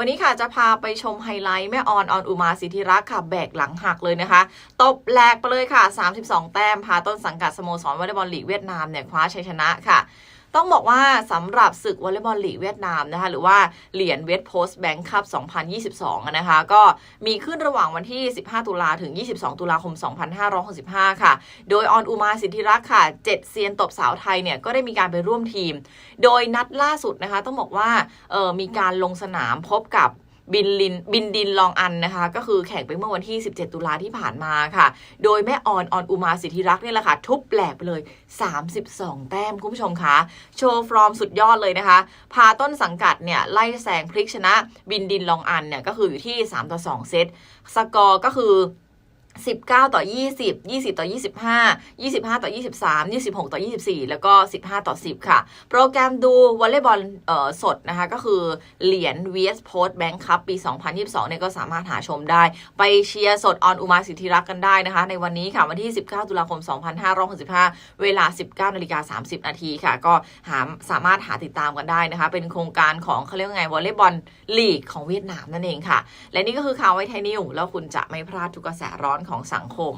วันนี้ค่ะจะพาไปชมไฮไลท์แม่ออนออนอุมาสิทธิรักษ์ค่ะแบกหลังหักเลยนะคะ ตบแหลกไปเลยค่ะ 32 แต้มพาต้นสังกัดสโมสรวอลเลย์บอลลีกเวียดนามเนี่ยคว้าชัยชนะค่ะ ต้องบอกว่าสำหรับศึกวอลเลย์บอลลีกเวียดนามนะคะหรือว่าเหรียญเวทโพสต์แบงค์คัพ 2022 นะคะก็มีขึ้นระหว่างวันที่ 15 ตุลาถึง 22 ตุลาคม 2565 ค่ะ โดยออนอุมาสิทธิรักษ์ค่ะเจ็ดเซียนตบสาวไทยเนี่ยก็ได้มีการไปร่วมทีม โดยนัดล่าสุดนะคะต้องบอกว่าเออมีการลงสนามพบกับ บินลินบินดินลองอันนะคะ ก็คือแข่งไปเมื่อวันที่ 17 ตุลาที่ผ่านมาค่ะ โดยแม่ออนออนอุมาสิทธิรักษ์เนี่ยแหละค่ะ ทุบแหลกไปเลย 32 แต้มคุณผู้ชมคะโชว์ฟอร์มสุดยอดเลยนะคะ พาต้นสังกัดเนี่ยไล่แซงพลิกชนะ บินดินลองอันเนี่ยก็คืออยู่ที่ 3 ต่อ 2 เซตสกอร์ก็คือ 19 ต่อ 20 20 ต่อ 25 25 ต่อ 23 26 ต่อ 24 แล้วก็ 15 ต่อ 10 ค่ะ โปรแกรมดูวอลเลย์บอลสดนะคะ ก็คือเหรียญ VS Post Bank Cup ปี 2022 เนี่ยก็สามารถหาชมได้ ไปเชียร์สดออนอุมาสิทธิรักษ์กันได้นะคะ ในวันนี้ค่ะ วันที่ 19 ตุลาคม 2565 เวลา 19นาฬิกา30 นาทีค่ะ ก็หาสามารถหาติดตามกันได้นะคะ เป็นโครงการของเขาเรียกว่าไงวอลเลย์บอลลีกของเวียดนามนั่นเองค่ะ และนี่ก็คือข่าวไวไทยนิวแล้วคุณจะไม่พลาดทุกกระแสร้อนของสังคม